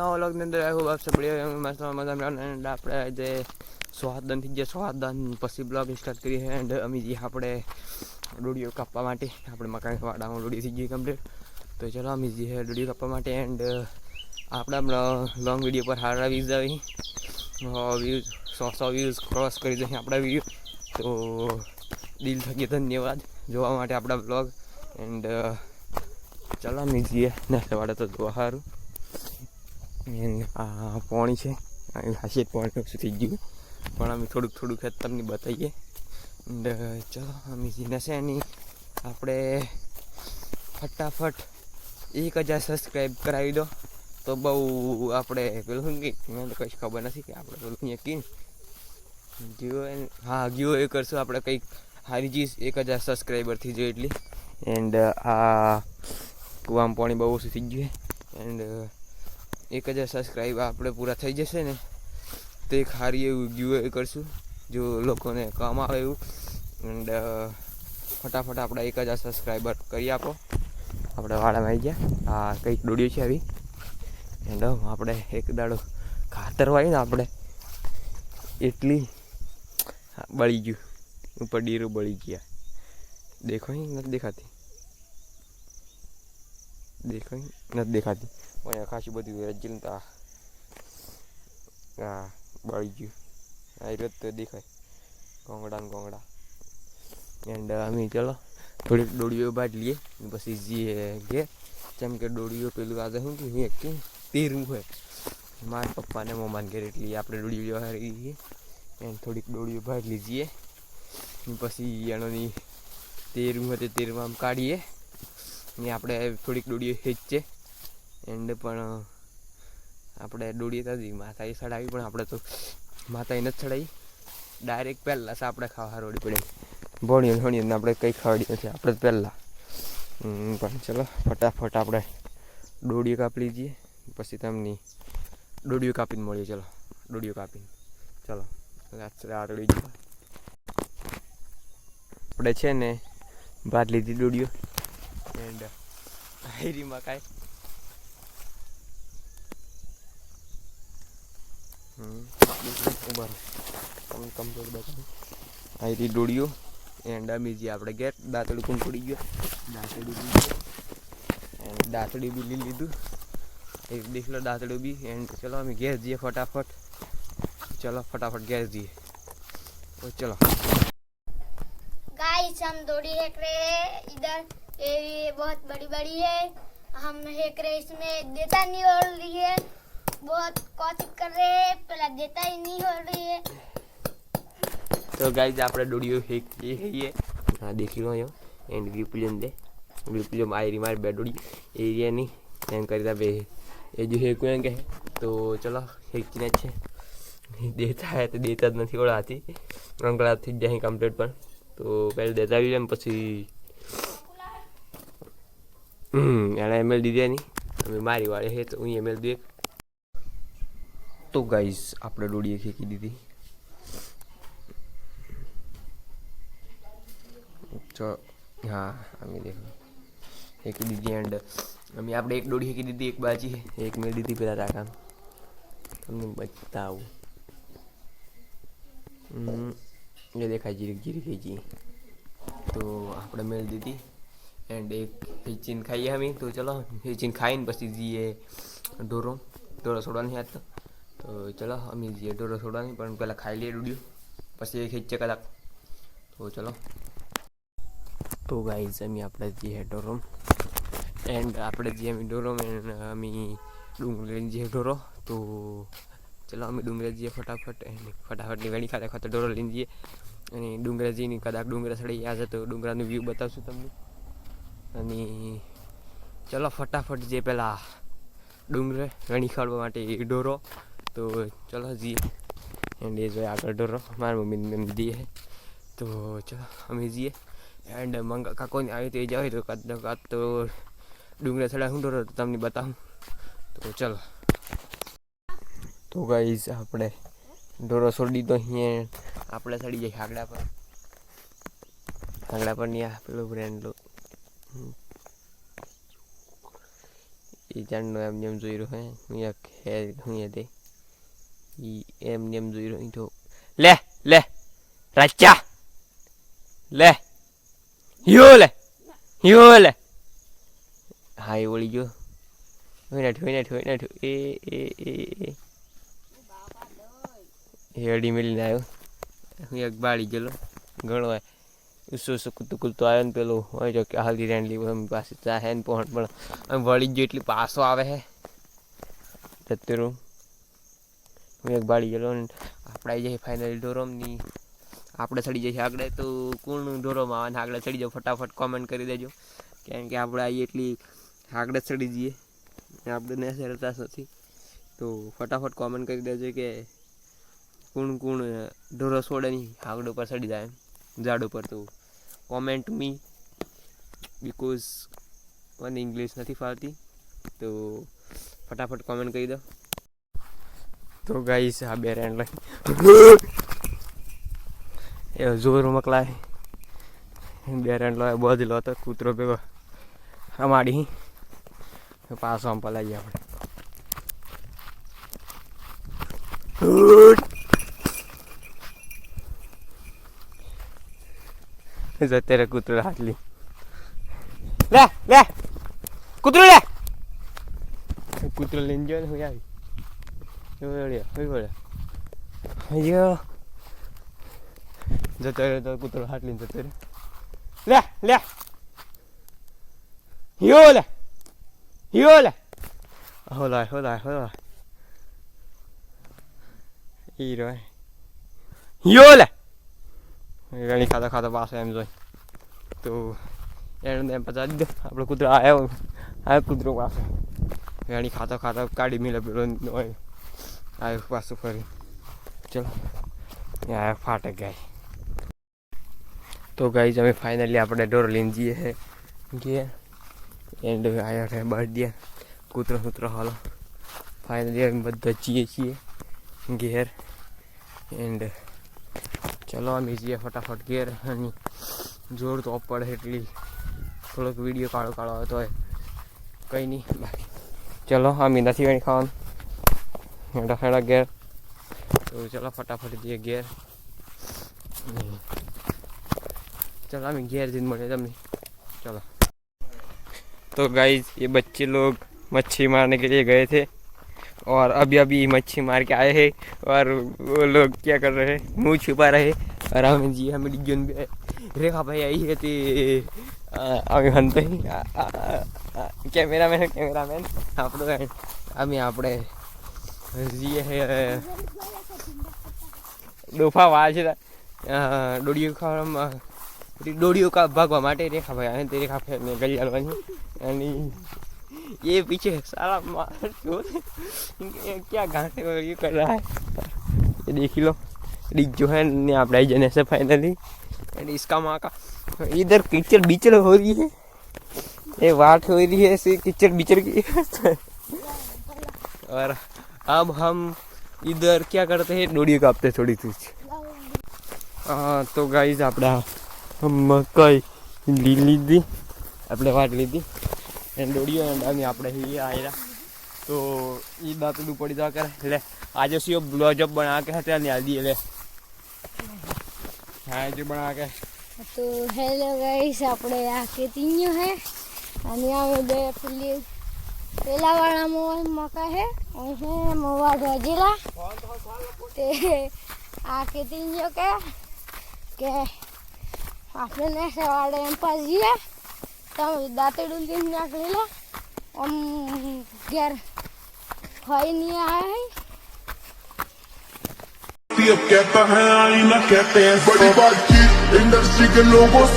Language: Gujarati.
નવા વ્લોગની અંદર આવું આપ સબળી મસ્ત મજા આપણે જે સ્વાદન થઈ ગયા સ્વાદન પછી બ્લોગ સ્ટાર્ટ કરીએ એન્ડ અમે જે આપણે ડોડીઓ કાપવા માટે, આપણે મકાન વાડામાં ડોડી થઈ ગઈ કમ્પ્લીટ તો ચલો અમે જે ડોડીઓ કાપવા માટે એન્ડ આપણે લોંગ વીડિયો પર સારા વ્યૂઝ આવી. વ્યૂઝ સો સો વ્યૂઝ ક્રોસ કરી દઈએ આપણા વીડિયો તો દિલ થકી ધન્યવાદ જોવા માટે આપણા બ્લોગ એન્ડ ચાલો અમે જઈએ ને સવારે તો જોવા સારું આ પાણી છે. અહીં પોણી ઓછું થઈ ગયું. પણ અમે થોડુંક થોડુંક જ તમને બતાવીએ. એન્ડ ચલો, અમે જઈને છે એની. આપણે ફટાફટ એક હજાર સબસ્ક્રાઈબ કરાવી દો. તો બહુ આપણે પેલું તો કંઈ ખબર નથી કે આપણે પેલું અહીંયા જીઓ હા જીઓ એ કરશું આપણે કંઈક સારી ચીજ એક હજાર સબસ્ક્રાઈબરથી જોઈએ એટલી. એન્ડ આ કુવામાં પાણી બહુ ઓછું થઈ ગયું એન્ડ એક હજાર સબસ્ક્રાઈબ આપણે પૂરા થઈ જશે ને, તો એક સારી એવું એ કરશું, જો લોકોને કામ આવે એવું. એન્ડ ફટાફટ આપણે એક હજાર સબસ્ક્રાઈબર કરી આપો. આપણે વાળામાં આવી ગયા. આ કંઈક દોડ્યું છે આવી. એન્ડ આપણે એક દાડો ખાતર વાય ને આપણે એટલી બળી ગયું. ઉપર ડીરું બળી ગયા. દેખો નથી દેખાતી. દેખો અહીં નથી દેખાતી. અહીંયા ખાસી બધી રજિલ આ આ બળી ગયું. આ રહ્યો તો દેખાય. કોંગડા ને કોંગડા એન્ડ અમે ચલો, થોડીક દોડીઓ બાદ લઈએ. પછી જઈએ ઘેર. જેમ કે દોડીઓ પેલું આજે શું કે એક તેરું હોય. મારા પપ્પાને મમ્માને ઘેર એટલી આપણે ડોડીઓ હારી જઈએ એન્ડ થોડીક દોડીઓ બાદ જઈએ. પછી એનોની તેરું હોય તે તેરમાં કાઢીએ. ને આપણે થોડીક દોડીએ હેચ છે એન્ડ પણ આપણે દોડીએ તો એ ચડાવી, પણ આપણે તો માતાએ નથી ચડાવી. ડાયરેક્ટ પહેલાં આપણે ખાવા રોડી પડે. ભણીએ ભણીએ આપણે કંઈ ખાવડી નથી. આપણે પહેલાં. પણ ચલો, ફટાફટ આપણે દોડીઓ કાપી લીધીએ પછી તમને દોડીઓ કાપીને મળીએ, ચલો. દોડીઓ કાપીને. ચલો જ આપણે છે ને ભાત લીધી દોડીઓ એન્ડ હાયરીમાં કાંઈ હમ ઉભા રહો તમને કમ્પ્લીટ બતાવું હાયરી દોડીઓ એન્ડ અમે જે આપણે ઘેર દાંતડું પણ પડી ગયો દાંતડું બી એન્ડ દાંતડું બી લઈ લીધું એ દેખ લો દાંતડું બી એન્ડ ચલો અમે ઘેર જઈએ ફટાફટ ચલો ફટાફટ ઘેર જઈએ તો ચલો गाइस हम दौड़ी हेक रहे हैं इधर ये बहुत बड़ी बड़ी है हम हेक रहे इसमें देता नहीं हो रही है बहुत कोशिश कर रहे हैं पहला देता ही नहीं हो रही है તો ગાઈઝ આપણે ડોડીઓ હેકીએ હઈએ હા દેખી લો અહીંયા એન્ડ વિપુલન દે વિપુલમ આયરી મારી બે ડોડી એરિયાની એમ કરી બે એ જો હેકું એમ કહે તો ચલો હેકીને જ છે દેતા હે તો દેતા જ નથી ઓળાતી અંકળાથી જ જાય કમ્પ્લીટ પણ તો પહેલાં દેતા આવી જાય ને પછી હમ એણે એમએલ દીધી નહીં અમે મારી વાળે હે તો હું એમએલ દે તો ગાઈઝ આપણે ડોડીએ ખેંચી દીધી. ચો, હા, અમે દેખો. હેકી દીધી એન્ડ અમે આપણે એક દોડી હેકી દીધી, એક બાજી એક મેળ દીધી પેલા રાકામ તમને બતાવું. એ દેખાય, જીરીક જીરીક હેજી તો આપણે મેળ દીધી એન્ડ એક હેચીને ખાઈએ અમે તો ચલો હેચીને ખાઈને પછી જઈએ ઢોરો ઢોરો છોડવાની હાથ તો ચલો અમે જઈએ ઢોરો છોડવાની પણ પહેલાં ખાઈ લઈએ ડુડિયું પછી હેચે કલાક તો ચલો તો ગાઈઝ અમે આપણે જઈએ ઢોરો એન્ડ આપણે જઈએ અમે ઢોરો એન્ડ અમે ડુંગળી લઈને જઈએ ઢોરો તો ચલો અમે ડુંગળી જઈએ ફટાફટ એન્ડ ફટાફટની વેણી ખાતે ખાતે ઢોરો લઈને જઈએ અને ડુંગરા જઈને કદાચ ડુંગરા સડી ગયા છે તો ડુંગરાનું વ્યૂ બતાવશું તમને અને ચલો ફટાફટ જે પેલા ડુંગરે વેણી ખાડવા માટે ડોરો તો ચલો જઈએ એન્ડ એ જોઈએ આગળ ડોરો મારા મમ્મીને દીધી હે તો ચલો અમે જઈએ. એન્ડ મંગા કાકોને આવી તો એ જાય તો કાદ કાદ તો ડુંગરે થોડા હું ડોરો તો તમને બતાવું. તો ચલો. તો ગાઈઝ આપણે ડોરો છોડી દીધો અહીંયા. આપણે ચડી જાય આગળ પર. આગળ પર આ પેલું બ્રેન્ડ એ ચાંદનો એમ નેમ જોઈ રહ્યો હે હે હું એ દે. ઈ એમ નેમ જોઈ રહ્યો તો લે લે રાચા લે યો લે યો લે. હા એ વળી ગયો. હોય નાઠું હોય નાઠું હોય નાઠું એ એ એ એ. હેડી મેલીને આવ્યો હું એક બાળી ગયેલો. ઘણો ઉસો કૂતું કૂતું આવ્યો ને પેલું હોય જો કે હલ્દી રેન્ડલી એમ પાસે ચા હે ને પહોંચ પણ આમ વળી ગયો એટલી પાસો આવે હે. જતું હું એક બાળી ગયેલો ને આપણે આવી જઈએ ફાઇનલી ડોરોમની આપણે ચડી જઈએ આગળ, તો કોણ ઢોરોમાં આવે ને આગળ ચડી જાઓ, ફટાફટ કોમેન્ટ કરી દેજો. કેમ કે આપણે આવી એટલી આગળ ચડી જઈએ. આપણે ને સરતા નથી. તો ફટાફટ કોમેન્ટ કરી દેજો કે કોણ કોણ ઢોરો છોડે નહીં આગળ ઉપર ચડી જાય એમ. ઝાડ ઉપર તો કોમેન્ટ મી બિકોઝ મને ઇંગ્લિશ નથી ફાવતી, તો ફટાફટ કોમેન્ટ કરી દો. તો ગાઈસ આ બે રેન્ડ લઈ. એ જોર મકલાય. બે રેન્ડ લો બધ લો તો કૂતરો ભેગો. અમાડી પાછો આમ પલાઈએ આપણે. અત્યારે કૂતરો હાથ લી લે લે કૂતરો લે કૂતરો લઈને ગયો ને હું આવી વળ્યા હોય વળ્યા અయ్యో જતો રહ્યો તો કૂતરો હાથ લઈને જતો રહ્યો લે લે યો લે યો લે હોલા હોલા હોલા ઈ રો યો લે ગણી ખાતા ખાતા પાછો એમ જોઈ. તો એને એમ પચાવી દીધો આપણો કૂતરો આવ્યો આવ્યો કૂતરો પાછો. ગણી ખાતા ખાતા કાઢી મેળે પેલો આવ્યો પાછું ફરી. ચલો. યાર ફાટક ગાય. તો ગાઈ અમે ફાઇનલી આપણે ડોર લઈને જઈએ ગયા એન્ડ આવ્યા છે બર્થડે કૂતરો કૂતરો હાલો. ફાઇનલી અમે બધા જઈએ છીએ ઘેર. એન્ડ ચલો અમે જઈએ ફટાફટ ઘેર અને જોર તો પડે એટલી થોડોક વિડીયો કાળો કાળો હતો હોય કંઈ નહીં બાકી ચલો અમે નથી કઈ ખાવાનું હેડા હેડા ઘેર તો ચલો ફટાફટ જઈએ ઘેર અને चलो हम घेर दिन बने तब चलो तो गाइस ये बच्चे लोग मच्छी मारने के लिए गए थे और अभी अभी मच्छी मार के आए हैं और वो लोग क्या कर रहे हैं मुंह छुपा रहे हैं और हमें जी हमें डिजन भी रेखा भाई आई है ते અમે હંતે કેમેરામેન કેમેરામેન આપણો અમે આપણે જઈએ હે ડોફા વાળ છે દોડીઓ ખાવામાં डोरियों का भागवा माटे रेखा भाई आए रेखा भाई ने गलियाल बनी यानी ये पीछे सारा मार जो ये क्या घाटे को ये कर रहा है ये देख लो डिग जो है ने आप डाई जने से फाइनली एंड इसका माँ का इधर कीचड़ बिचड़ हो रही है ये वाट हो रही है ऐसे कीचड़ बिचड़ की और अब हम इधर क्या करते हैं डोरियो कापते थोड़ी सी हाँ तो गाइज આપણા મકાઈ લી લીધી આપણે વાટ લીધી એને દોડીઓ ડામી આપણે હી આયરા. તો એ દાંતડું પડી દવા કરે. એટલે આજે સીઓ બ્લોજઅપ બના કે હતા ને આદી એટલે હા જે બના કે તો હેલો ગાઈસ, આપણે આ કેતીન્યો હે. અને આ બે ફૂલી પેલા વાળા મોય મકા હે. અને મોવા ઢોજેલા તે આ કેતીન્યો કે કે આપણે ને સવારે એમ પાસ ગયા દાંતેડું લઈને નાખેલા આમ ઘેર ખાઈ નહીં આવે अब कहता है आईना कहते हैं बड़ी बातचीत इंडस्ट्री के लोगों से